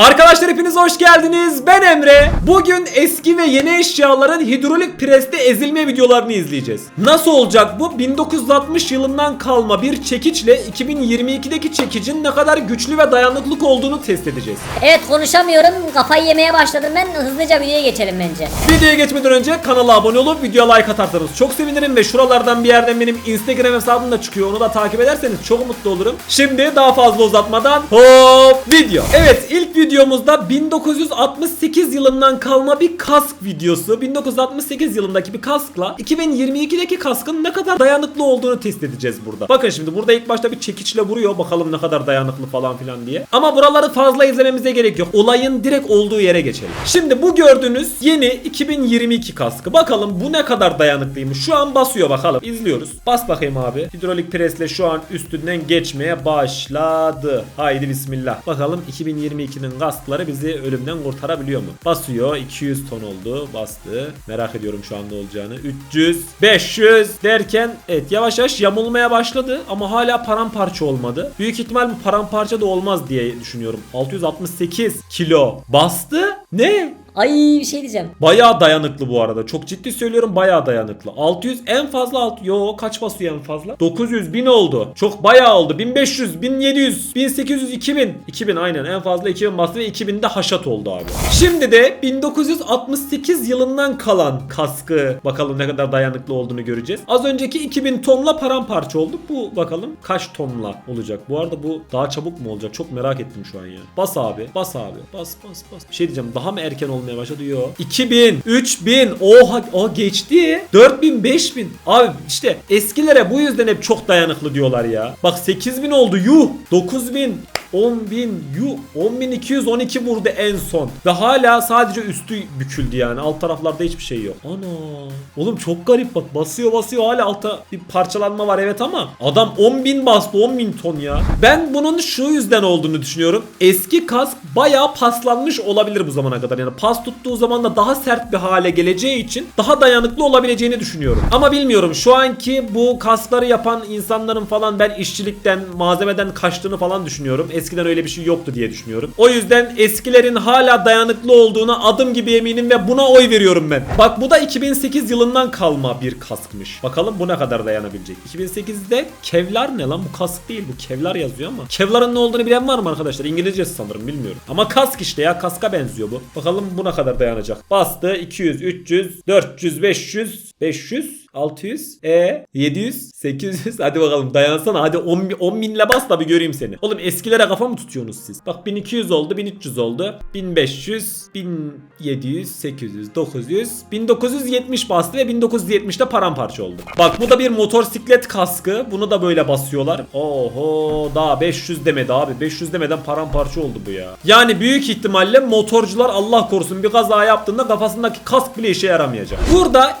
Arkadaşlar hepiniz hoş geldiniz. Ben Emre. Bugün eski ve yeni eşyaların hidrolik preste ezilme videolarını izleyeceğiz. Nasıl olacak bu? 1960 yılından kalma bir çekiçle 2022'deki çekicin ne kadar güçlü ve dayanıklık olduğunu test edeceğiz. Evet konuşamıyorum. Kafayı yemeye başladım ben. Hızlıca videoya geçelim bence. Videoya geçmeden önce kanala abone olup videoya like atarsanız çok sevinirim ve şuralardan bir yerden benim Instagram hesabım da çıkıyor. Onu da takip ederseniz çok mutlu olurum. Şimdi daha fazla uzatmadan hop video. Evet ilk videomuzda 1968 yılından kalma bir kask videosu. 1968 yılındaki bir kaskla 2022'deki kaskın ne kadar dayanıklı olduğunu test edeceğiz burada. Bakın şimdi burada ilk başta bir çekiçle vuruyor. Bakalım ne kadar dayanıklı falan filan diye. Ama buraları fazla izlememize gerek yok. Olayın direkt olduğu yere geçelim. Şimdi bu gördüğünüz yeni 2022 kaskı. Bakalım bu ne kadar dayanıklıymış. Şu an basıyor bakalım. İzliyoruz. Bas bakayım abi. Hidrolik presle şu an üstünden geçmeye başladı. Haydi bismillah. Bakalım 2022'nin kaskları bizi ölümden kurtarabiliyor mu? Basıyor. 200 ton oldu. Bastı. Merak ediyorum şu an ne olacağını. 300, 500 derken evet yavaş yavaş yamulmaya başladı ama hala paramparça olmadı. Büyük ihtimal bu paramparça da olmaz diye düşünüyorum. 668 kilo bastı. Ne? Ay bir şey diyeceğim. Bayağı dayanıklı bu arada. Çok ciddi söylüyorum bayağı dayanıklı. 600 en fazla alt yo kaç basıyor en fazla? 900 1000 oldu. Çok bayağı oldu. 1500, 1700, 1800, 2000. 2000 aynen en fazla 2000 bastı ve 2000'de haşat oldu abi. Şimdi de 1968 yılından kalan kaskı bakalım ne kadar dayanıklı olduğunu göreceğiz. Az önceki 2000 tonla paramparça oldu. Bu bakalım kaç tonla olacak. Bu arada bu daha çabuk mu olacak? Çok merak ettim şu an ya. Bas abi. Bas abi. Bas bas bas. Bir şey diyeceğim. Daha mı erken olmaya başladı? Yo. 2000, 3000. Oha o geçti. 4000, 5000. Abi işte eskilere bu yüzden hep çok dayanıklı diyorlar ya. Bak 8000 oldu. Yuh. 9000. 10.000 yu 10.212 vurdu en son. Ve hala sadece üstü büküldü yani. Alt taraflarda hiçbir şey yok. Ana. Oğlum çok garip bak. Basıyor basıyor hala altta bir parçalanma var evet ama adam 10.000 bastı 10.000 ton ya. Ben bunun şu yüzden olduğunu düşünüyorum. Eski kask bayağı paslanmış olabilir bu zamana kadar. Yani pas tuttuğu zaman da daha sert bir hale geleceği için daha dayanıklı olabileceğini düşünüyorum. Ama bilmiyorum şu anki bu kaskları yapan insanların falan ben işçilikten, malzemeden kaçtığını falan düşünüyorum. Eskiden öyle bir şey yoktu diye düşünüyorum. O yüzden eskilerin hala dayanıklı olduğuna adım gibi eminim ve buna oy veriyorum ben. Bak bu da 2008 yılından kalma bir kaskmış. Bakalım bu ne kadar dayanabilecek. 2008'de Kevlar ne lan? Bu kask değil bu Kevlar yazıyor ama. Kevlar'ın ne olduğunu bilen var mı arkadaşlar? İngilizcesi sanırım bilmiyorum. Ama kask işte ya kaska benziyor bu. Bakalım bu ne kadar dayanacak. Bastı 200, 300, 400, 500, 500, 600, e 700, 800. Hadi bakalım dayansana. Hadi 10, bin- 10 binle bas da bir göreyim seni. Oğlum eskilere kafa mı tutuyorsunuz siz? Bak 1200 oldu, 1300 oldu. 1500, 1700, 800, 900, 1970 bastı ve 1970'te paramparça oldu. Bak bu da bir motosiklet kaskı. Bunu da böyle basıyorlar. Oho daha 500 demedi abi. 500 demeden paramparça oldu bu ya. Yani büyük ihtimalle motorcular Allah korusun bir kaza yaptığında kafasındaki kask bile işe yaramayacak. Burada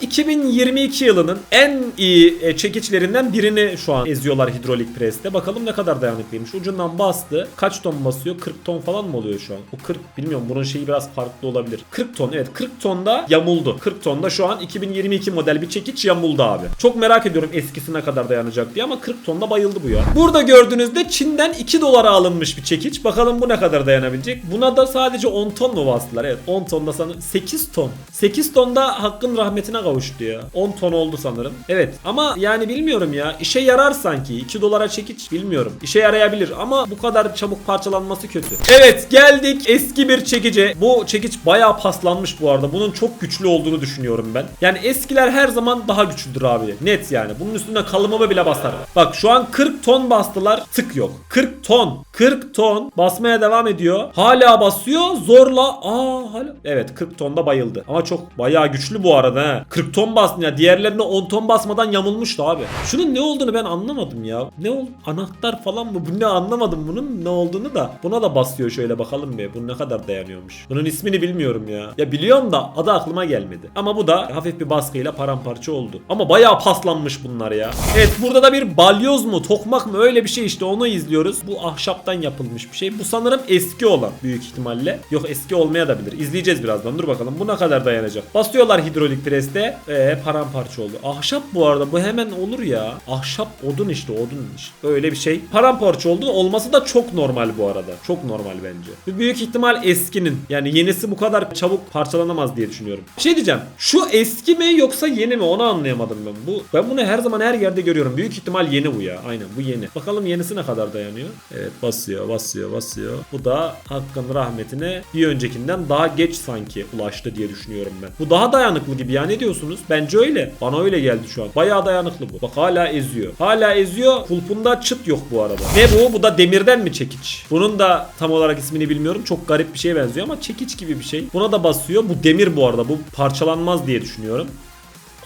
2022 yılının en iyi e, çekiçlerinden birini şu an eziyorlar hidrolik preste. Bakalım ne kadar dayanıklıymış. Ucundan bastı. Kaç ton basıyor? 40 ton falan mı oluyor şu an? O 40 bilmiyorum bunun şeyi biraz farklı olabilir. 40 ton evet 40 tonda yamuldu. 40 tonda şu an 2022 model bir çekiç yamuldu abi. Çok merak ediyorum eskisi ne kadar dayanacak diye ama 40 tonda bayıldı bu ya. Burada gördüğünüzde Çin'den 2 dolara alınmış bir çekiç. Bakalım bu ne kadar dayanabilecek. Buna da sadece 10 ton mu bastılar? Evet 10 tonda sanırım 8 ton. 8 tonda hakkın rahmetine kavuştu ya. 10 ton oldu sanırım. Evet ama yani bilmiyorum ya. İşe yarar sanki. 2 dolara çekiç bilmiyorum. İşe yarayabilir ama bu kadar çabuk parçalanması kötü. Evet geldik eski bir çekice. Bu çekiç bayağı paslanmış bu arada. Bunun çok güçlü olduğunu düşünüyorum ben. Yani eskiler her zaman daha güçlüdür abi. Net yani. Bunun üstüne kalımımı bile basar. Bak şu an 40 ton bastılar. Tık yok. 40 ton. 40 ton basmaya devam ediyor. Hala basıyor. Zorla. Aa hala. Evet 40 tonda bayıldı. Ama çok bayağı güçlü bu arada he. 40 ton bastın ya. Diğerlerine 10 ton basmadan yamulmuştu abi. Şunun ne olduğunu ben anlamadım ya. Ne oldu? Anahtar falan mı? Bu ne anlamadım bunun ne olduğunu da. Buna da basıyor şöyle bakalım be. Bu ne kadar dayanıyormuş. Bunun ismini bilmiyorum ya. Ya biliyorum da adı aklıma gelmedi. Ama bu da hafif bir baskıyla paramparça oldu. Ama bayağı paslanmış bunlar ya. Evet burada da bir balyoz mu tokmak mı öyle bir şey işte onu izliyoruz. Bu ahşaptan yapılmış bir şey. Bu sanırım eski olan büyük ihtimalle. Yok eski olmaya da bilir. İzleyeceğiz birazdan. Dur bakalım bu ne kadar dayanacak. Basıyorlar hidrolik preste. Ee, paramparça oldu. Ahşap bu arada bu hemen olur ya. Ahşap odun işte odun işte. Öyle bir şey. Paramparça oldu. Olması da çok normal bu arada. Çok normal bence. Büyük ihtimal eskinin. Yani yenisi bu kadar çabuk parçalanamaz diye düşünüyorum. Bir şey diyeceğim. Şu eski mi yoksa yeni mi onu anlayamadım ben. Bu ben bunu her zaman her yerde görüyorum. Büyük ihtimal yeni bu ya. Aynen bu yeni. Bakalım yenisi ne kadar dayanıyor. Evet basıyor basıyor basıyor. Bu da hakkın rahmetine bir öncekinden daha geç sanki ulaştı diye düşünüyorum ben. Bu daha dayanıklı gibi ya ne diyorsunuz? Bence öyle. Bana öyle geldi şu an. Bayağı dayanıklı bu. Bak hala eziyor. Hala eziyor. Kulpunda çıt yok bu arada. Ne bu? Bu da demirden mi çekiç? Bunun da tam olarak ismini bilmiyorum. Çok garip bir şeye benziyor ama çekiç gibi bir şey. Buna da basıyor. Bu demir bu arada. Bu parçalanmaz diye düşünüyorum.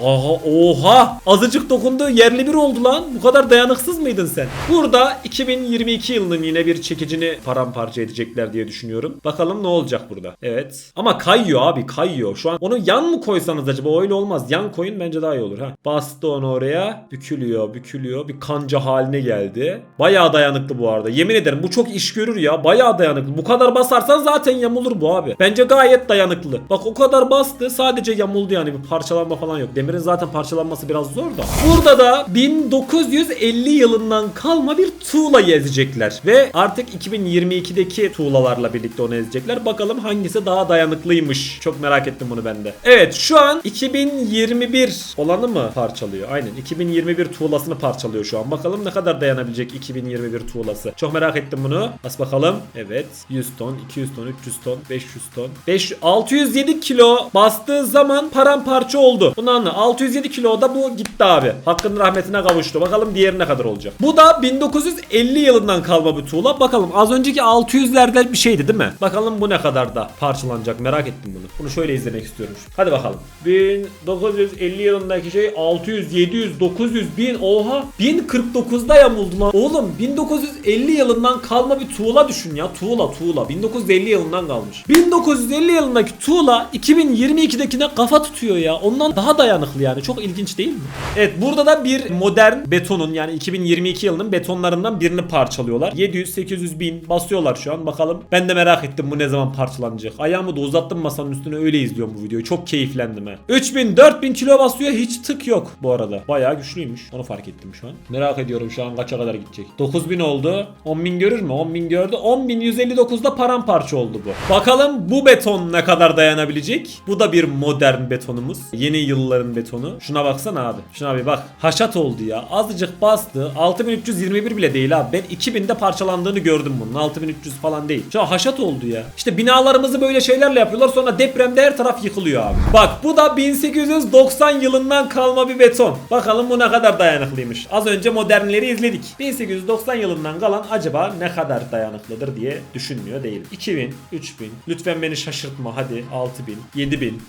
Aha oha azıcık dokundu yerli bir oldu lan bu kadar dayanıksız mıydın sen? Burada 2022 yılının yine bir çekicini paramparça edecekler diye düşünüyorum. Bakalım ne olacak burada. Evet ama kayıyor abi kayıyor şu an onu yan mı koysanız acaba öyle olmaz yan koyun bence daha iyi olur ha. Bastı onu oraya bükülüyor bükülüyor bir kanca haline geldi. Bayağı dayanıklı bu arada yemin ederim bu çok iş görür ya bayağı dayanıklı bu kadar basarsan zaten yamulur bu abi. Bence gayet dayanıklı. Bak o kadar bastı sadece yamuldu yani bir parçalanma falan yok. Demirin zaten parçalanması biraz zor da. Burada da 1950 yılından kalma bir tuğlayı ezecekler. Ve artık 2022'deki tuğlalarla birlikte onu ezecekler. Bakalım hangisi daha dayanıklıymış. Çok merak ettim bunu ben de. Evet şu an 2021 olanı mı parçalıyor? Aynen 2021 tuğlasını parçalıyor şu an. Bakalım ne kadar dayanabilecek 2021 tuğlası. Çok merak ettim bunu. Bas bakalım. Evet 100 ton, 200 ton, 300 ton, 500 ton. 5 607 kilo bastığı zaman paramparça oldu. Bunu anla. 607 kiloda bu gitti abi. Hakkın rahmetine kavuştu. Bakalım diğeri ne kadar olacak. Bu da 1950 yılından kalma bir tuğla. Bakalım az önceki 600'lerden bir şeydi değil mi? Bakalım bu ne kadar da parçalanacak. Merak ettim bunu. Bunu şöyle izlemek istiyorum. Hadi bakalım. 1950 yılındaki şey 600, 700, 900, 1000 oha 1049'da yamuldu lan. Oğlum 1950 yılından kalma bir tuğla düşün ya. Tuğla tuğla. 1950 yılından kalmış. 1950 yılındaki tuğla 2022'dekine kafa tutuyor ya. Ondan daha dayanıklı yani. Çok ilginç değil mi? Evet burada da bir modern betonun yani 2022 yılının betonlarından birini parçalıyorlar. 700, 800 bin basıyorlar şu an. Bakalım ben de merak ettim bu ne zaman parçalanacak. Ayağımı da uzattım masanın üstüne öyle izliyorum bu videoyu. Çok keyiflendim he. 3000, 4000 kilo basıyor hiç tık yok bu arada. Bayağı güçlüymüş. Onu fark ettim şu an. Merak ediyorum şu an kaça kadar gidecek. 9000 oldu. 10.000 görür mü? 10.000 gördü. 10.159'da paramparça oldu bu. Bakalım bu beton ne kadar dayanabilecek? Bu da bir modern betonumuz. Yeni yılların betonu. Şuna baksana abi. Şuna bir bak. Haşat oldu ya. Azıcık bastı. 6321 bile değil abi. Ben 2000'de parçalandığını gördüm bunun. 6300 falan değil. Şu haşat oldu ya. İşte binalarımızı böyle şeylerle yapıyorlar. Sonra depremde her taraf yıkılıyor abi. Bak bu da 1890 yılından kalma bir beton. Bakalım bu ne kadar dayanıklıymış. Az önce modernleri izledik. 1890 yılından kalan acaba ne kadar dayanıklıdır diye düşünmüyor değilim. 2000, 3000. Lütfen beni şaşırtma hadi. 6000, 7000.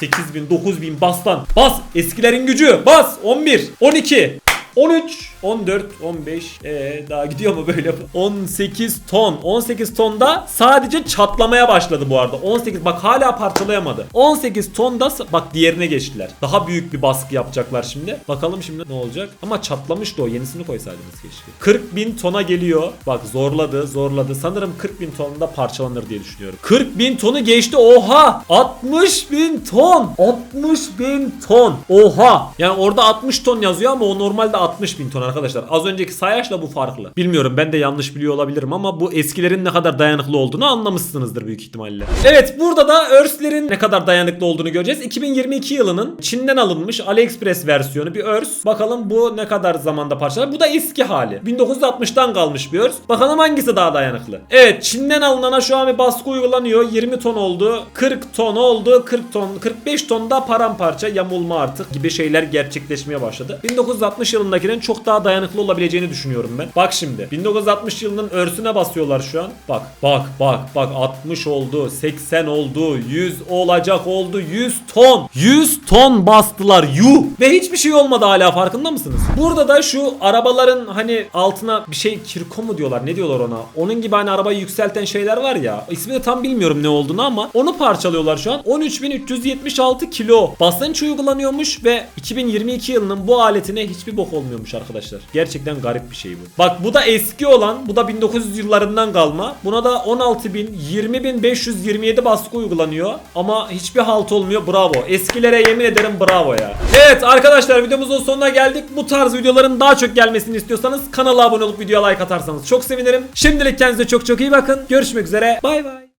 8000, 9000 bas lan. Bas. Eskilerin gücü. Bas. 11, 12, 13, 14, 15. Ee, daha gidiyor mu böyle? 18 ton. 18 tonda sadece çatlamaya başladı bu arada. 18 bak hala parçalayamadı. 18 tonda bak diğerine geçtiler. Daha büyük bir baskı yapacaklar şimdi. Bakalım şimdi ne olacak? Ama çatlamıştı o. Yenisini koysaydınız keşke. 40 bin tona geliyor. Bak zorladı zorladı. Sanırım 40 bin tonda parçalanır diye düşünüyorum. 40 bin tonu geçti. Oha! 60 bin ton. 60 bin ton. Oha! Yani orada 60 ton yazıyor ama o normalde 60 bin ton arkadaşlar. Az önceki sayaçla bu farklı. Bilmiyorum ben de yanlış biliyor olabilirim ama bu eskilerin ne kadar dayanıklı olduğunu anlamışsınızdır büyük ihtimalle. Evet burada da örslerin ne kadar dayanıklı olduğunu göreceğiz. 2022 yılının Çin'den alınmış AliExpress versiyonu bir örs. Bakalım bu ne kadar zamanda parçalar. Bu da eski hali. 1960'tan kalmış bir örs. Bakalım hangisi daha dayanıklı. Evet Çin'den alınana şu an bir baskı uygulanıyor. 20 ton oldu. 40 ton oldu. 40 ton, 45 ton da paramparça yamulma artık gibi şeyler gerçekleşmeye başladı. 1960 yılındakinin çok daha dayanıklı olabileceğini düşünüyorum ben. Bak şimdi 1960 yılının örsüne basıyorlar şu an. Bak bak bak bak 60 oldu 80 oldu 100 olacak oldu 100 ton 100 ton bastılar yuh ve hiçbir şey olmadı hala farkında mısınız? Burada da şu arabaların hani altına bir şey kirko mu diyorlar ne diyorlar ona onun gibi hani arabayı yükselten şeyler var ya ismini tam bilmiyorum ne olduğunu ama onu parçalıyorlar şu an 13.376 kilo basınç uygulanıyormuş ve 2022 yılının bu aletine hiçbir bok olmuyormuş arkadaşlar. Gerçekten garip bir şey bu. Bak bu da eski olan. Bu da 1900 yıllarından kalma. Buna da 16.000 20.527 baskı uygulanıyor. Ama hiçbir halt olmuyor. Bravo. Eskilere yemin ederim bravo ya. Evet arkadaşlar videomuzun sonuna geldik. Bu tarz videoların daha çok gelmesini istiyorsanız kanala abone olup videoya like atarsanız çok sevinirim. Şimdilik kendinize çok çok iyi bakın. Görüşmek üzere. Bay bay.